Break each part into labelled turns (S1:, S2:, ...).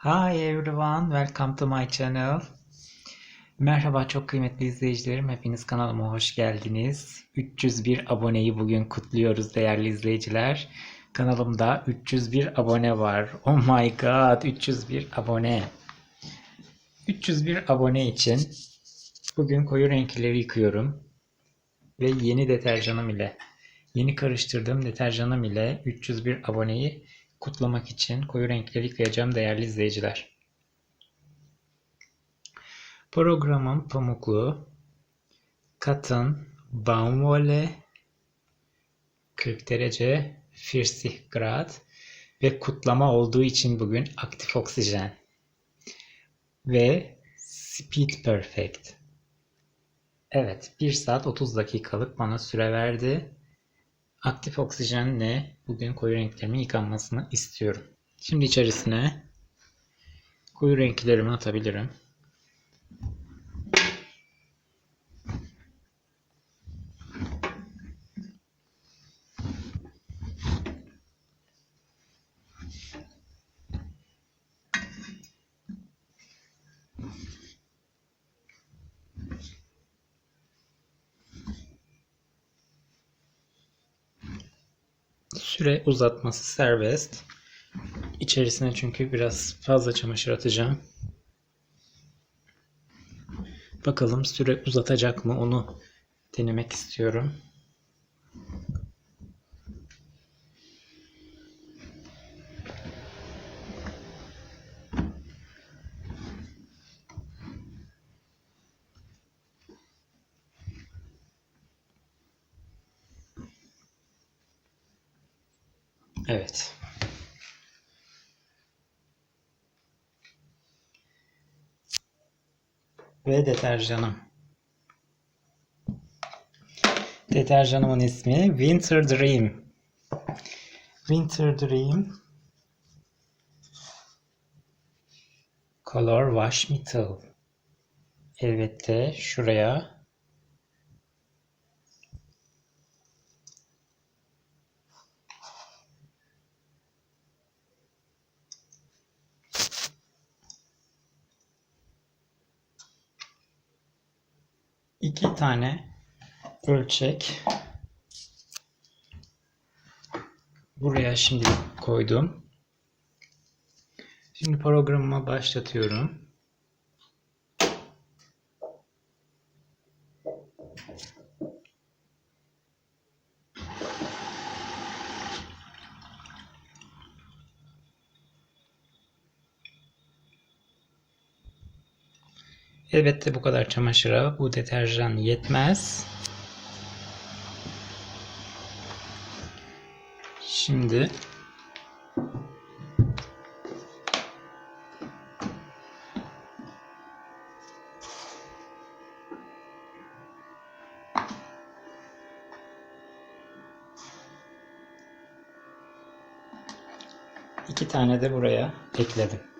S1: Hi everyone, welcome to my channel. Merhaba çok kıymetli izleyicilerim, hepiniz kanalıma hoş geldiniz. 301 aboneyi bugün kutluyoruz değerli izleyiciler. Kanalımda 301 abone var. Oh my god, 301 abone. 301 abone için bugün koyu renkleri yıkıyorum. Ve yeni deterjanım ile, yeni karıştırdığım deterjanım ile 301 aboneyi kutlamak için koyu renkleri yıkayacağım değerli izleyiciler. Programım pamuklu, katın, baumwolle, 40 derece, 40 grad ve kutlama olduğu için bugün aktif oksijen ve speed perfect. Evet, 1 saat 30 dakikalık bana süre verdi. Aktif oksijenle bugün koyu renklerimin yıkanmasını istiyorum. Şimdi içerisine koyu renklerimi atabilirim. Süre uzatması serbest. İçerisine çünkü biraz fazla çamaşır atacağım. Bakalım süre uzatacak mı onu denemek istiyorum. Evet. Ve deterjanım. Deterjanımın ismi Winter Dream. Winter Dream Color Wash Metal. Elbette şuraya iki tane ölçek buraya şimdi koydum. Şimdi programıma başlatıyorum. Elbette bu kadar çamaşıra bu deterjan yetmez. Şimdi iki tane de buraya ekledim.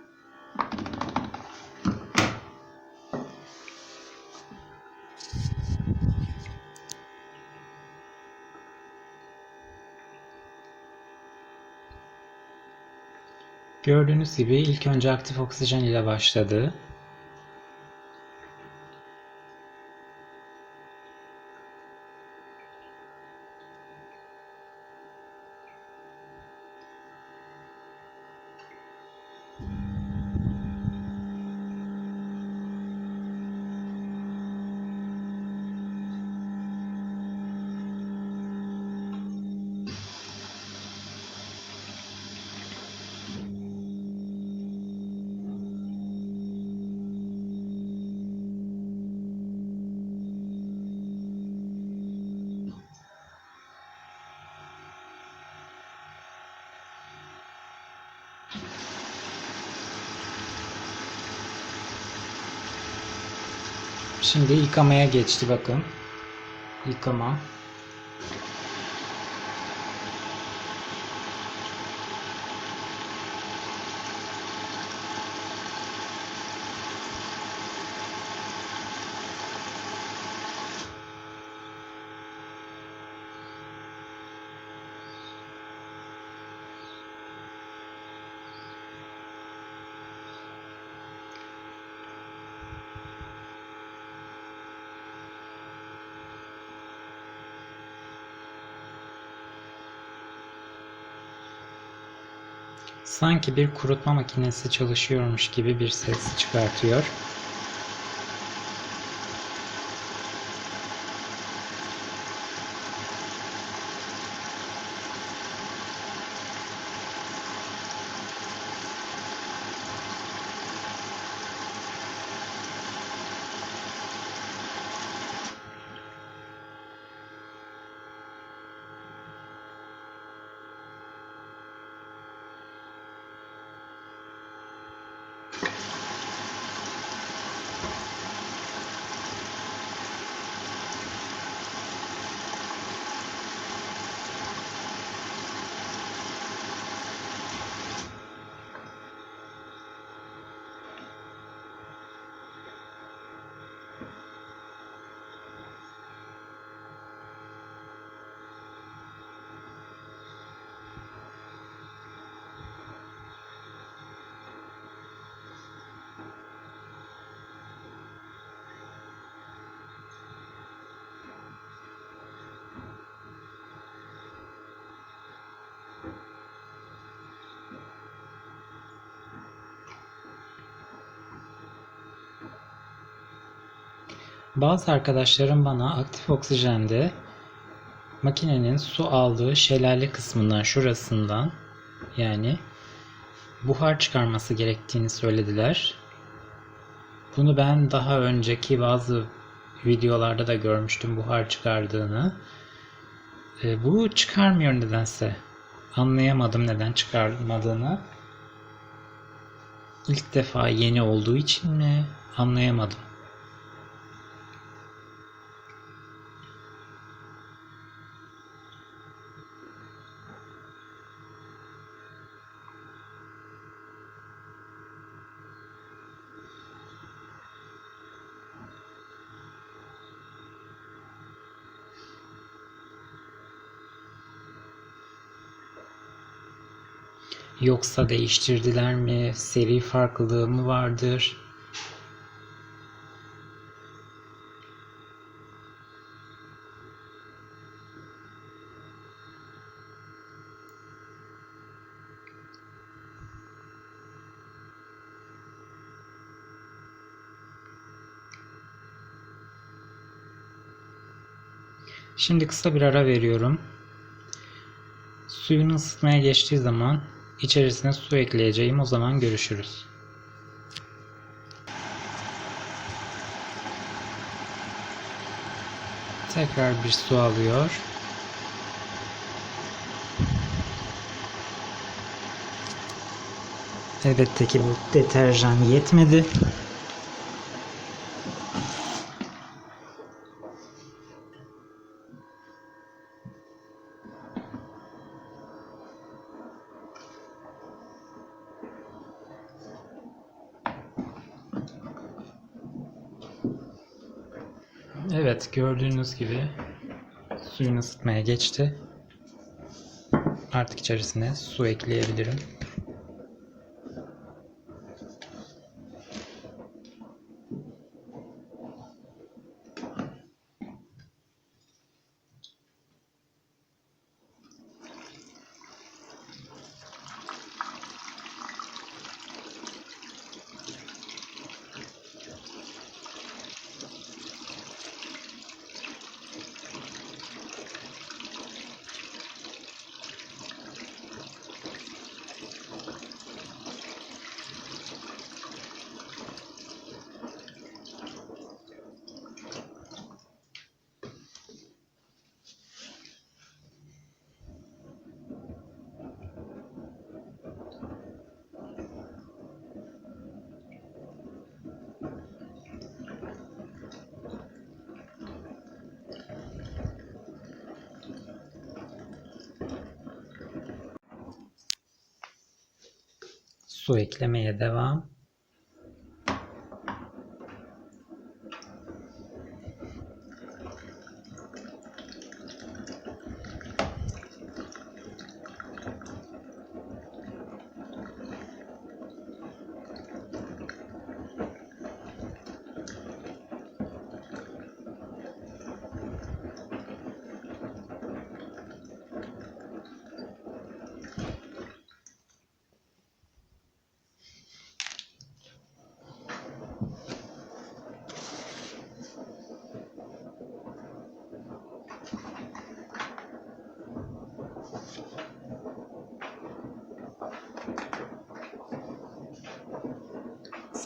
S1: Gördüğünüz gibi ilk önce aktif oksijen ile başladı. Şimdi yıkamaya geçti bakın. Yıkama. Sanki bir kurutma makinesi çalışıyormuş gibi bir ses çıkartıyor. Bazı arkadaşlarım bana aktif oksijende makinenin su aldığı şelale kısmından şurasından yani buhar çıkarması gerektiğini söylediler. Bunu ben daha önceki bazı videolarda da görmüştüm buhar çıkardığını. E, bu çıkarmıyor nedense. Anlayamadım neden çıkarmadığını. İlk defa yeni olduğu için mi? Anlayamadım. Yoksa değiştirdiler mi? Seri farklılığı mı vardır? Şimdi kısa bir ara veriyorum. Suyunu ısıtmaya geçtiği zaman içerisine su ekleyeceğim. O zaman görüşürüz. Tekrar bir su alıyor. Elbette ki bu deterjan yetmedi. Evet gördüğünüz gibi suyunu ısıtmaya geçti. Artık içerisine su ekleyebilirim. Su eklemeye devam.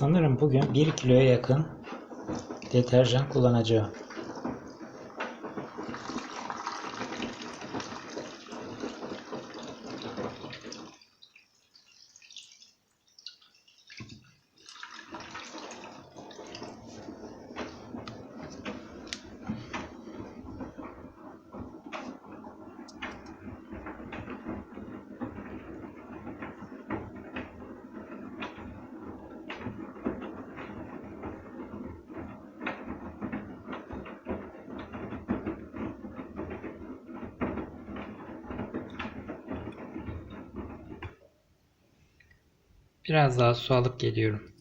S1: Sanırım bugün 1 kiloya yakın deterjan kullanacağım. Biraz daha su alıp geliyorum.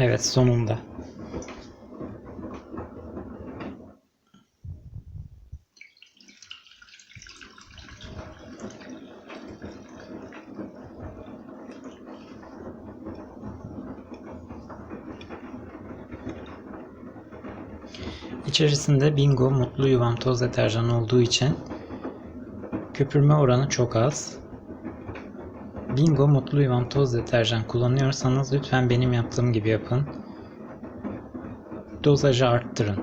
S1: Evet sonunda. İçerisinde Bingo Mutlu Yuvam toz deterjan olduğu için köpürme oranı çok az. Bingo Mutlu Yuvam toz deterjan kullanıyorsanız lütfen benim yaptığım gibi yapın. Dozajı arttırın.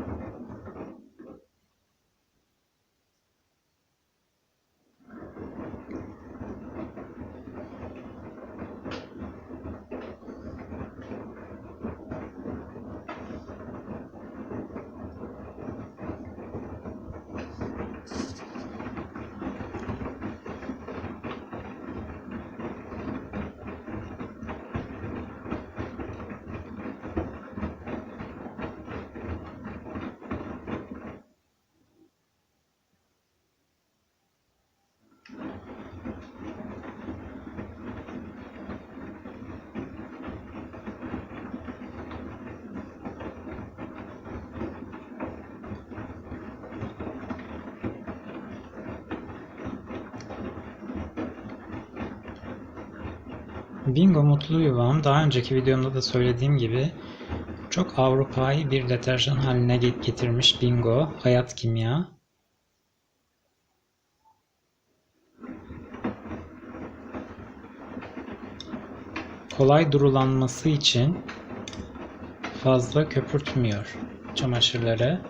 S1: Bingo Mutlu Yuvam daha önceki videomda da söylediğim gibi çok Avrupa'yı bir deterjan haline get- getirmiş Bingo Hayat Kimya. Kolay durulanması için fazla köpürtmüyor çamaşırları.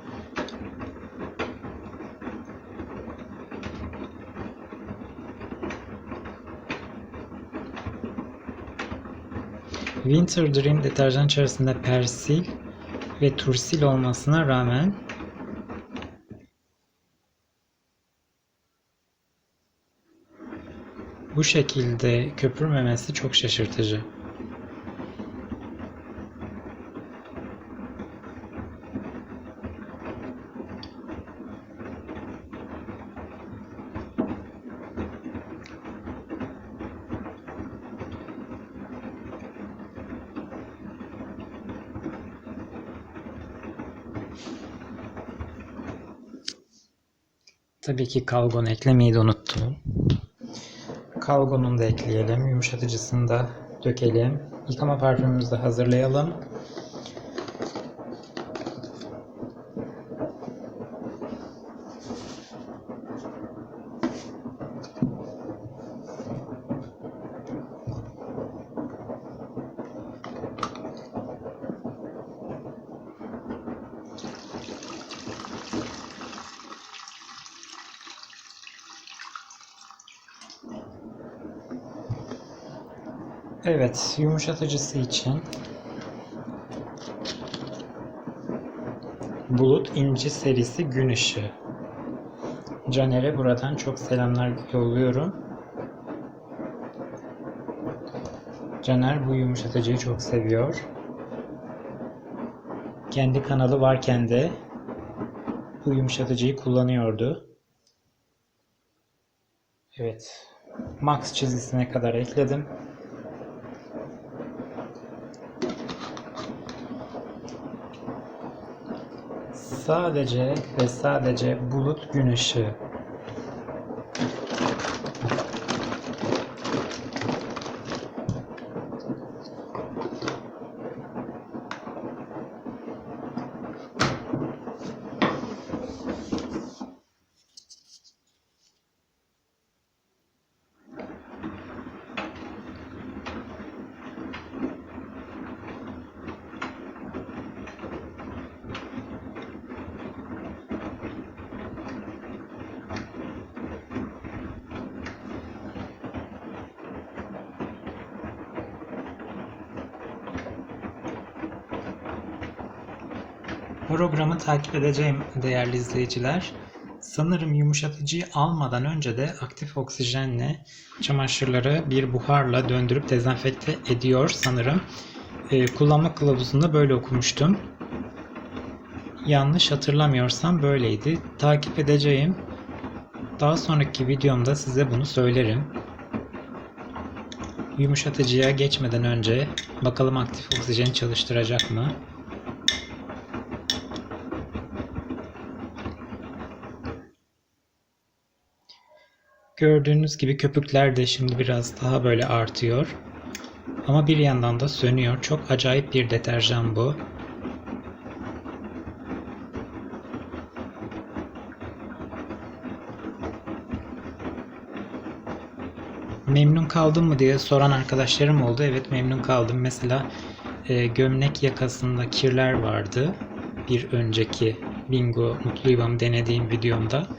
S1: Winter Dream deterjan içerisinde persil ve tursil olmasına rağmen bu şekilde köpürmemesi çok şaşırtıcı. Tabii ki kalgon eklemeyi de unuttum. Kalgonunu da ekleyelim. Yumuşatıcısını da dökelim. Yıkama parfümümüzü de hazırlayalım. Evet, yumuşatıcısı için Bulut İnci serisi Gün Işığı. Caner'e buradan çok selamlar yolluyorum. Caner bu yumuşatıcıyı çok seviyor. Kendi kanalı varken de bu yumuşatıcıyı kullanıyordu. Evet. Max çizgisine kadar ekledim. Sadece ve sadece bulut gün ışığı. Programı takip edeceğim değerli izleyiciler. Sanırım yumuşatıcıyı almadan önce de aktif oksijenle çamaşırları bir buharla döndürüp dezenfekte ediyor sanırım. Ee, kullanma kılavuzunda böyle okumuştum. Yanlış hatırlamıyorsam böyleydi. Takip edeceğim. Daha sonraki videomda size bunu söylerim. Yumuşatıcıya geçmeden önce bakalım aktif oksijen çalıştıracak mı? Gördüğünüz gibi köpükler de şimdi biraz daha böyle artıyor. Ama bir yandan da sönüyor. Çok acayip bir deterjan bu. Memnun kaldım mı diye soran arkadaşlarım oldu. Evet memnun kaldım. Mesela e, gömlek yakasında kirler vardı. Bir önceki Bingo Mutlu Yuvamı denediğim videomda.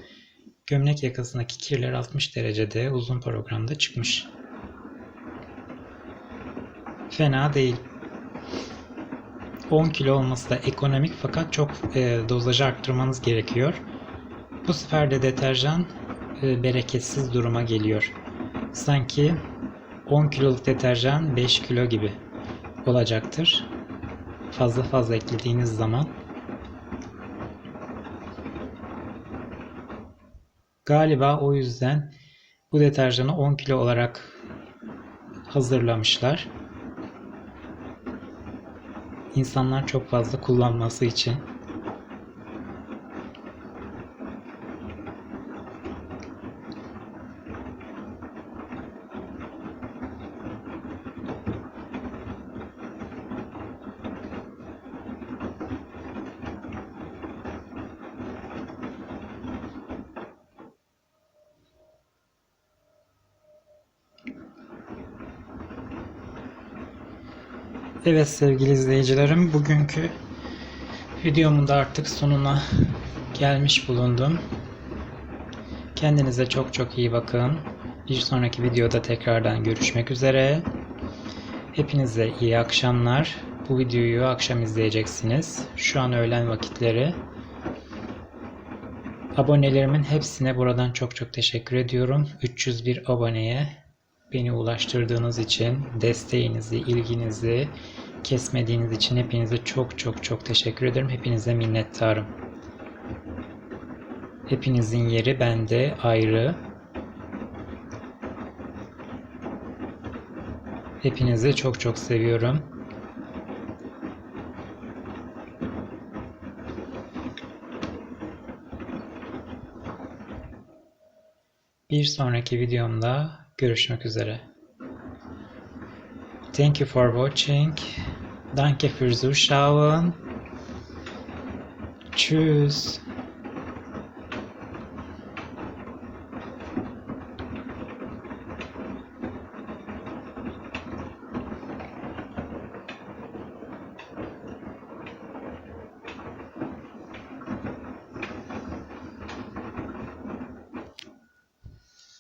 S1: Gömlek yakasındaki kirler 60 derecede uzun programda çıkmış. Fena değil. 10 kilo olması da ekonomik fakat çok e, dozajı arttırmanız gerekiyor. Bu sefer de deterjan e, bereketsiz duruma geliyor. Sanki 10 kiloluk deterjan 5 kilo gibi olacaktır. Fazla fazla eklediğiniz zaman Galiba o yüzden bu deterjanı 10 kilo olarak hazırlamışlar. İnsanlar çok fazla kullanması için. Evet sevgili izleyicilerim bugünkü videomun da artık sonuna gelmiş bulundum. Kendinize çok çok iyi bakın. Bir sonraki videoda tekrardan görüşmek üzere. Hepinize iyi akşamlar. Bu videoyu akşam izleyeceksiniz. Şu an öğlen vakitleri. Abonelerimin hepsine buradan çok çok teşekkür ediyorum. 301 aboneye beni ulaştırdığınız için, desteğinizi, ilginizi kesmediğiniz için hepinize çok çok çok teşekkür ederim. Hepinize minnettarım. Hepinizin yeri bende ayrı. Hepinizi çok çok seviyorum. Bir sonraki videomda görüşmek üzere. Thank you for watching. Danke fürs Zuschauen. Tschüss.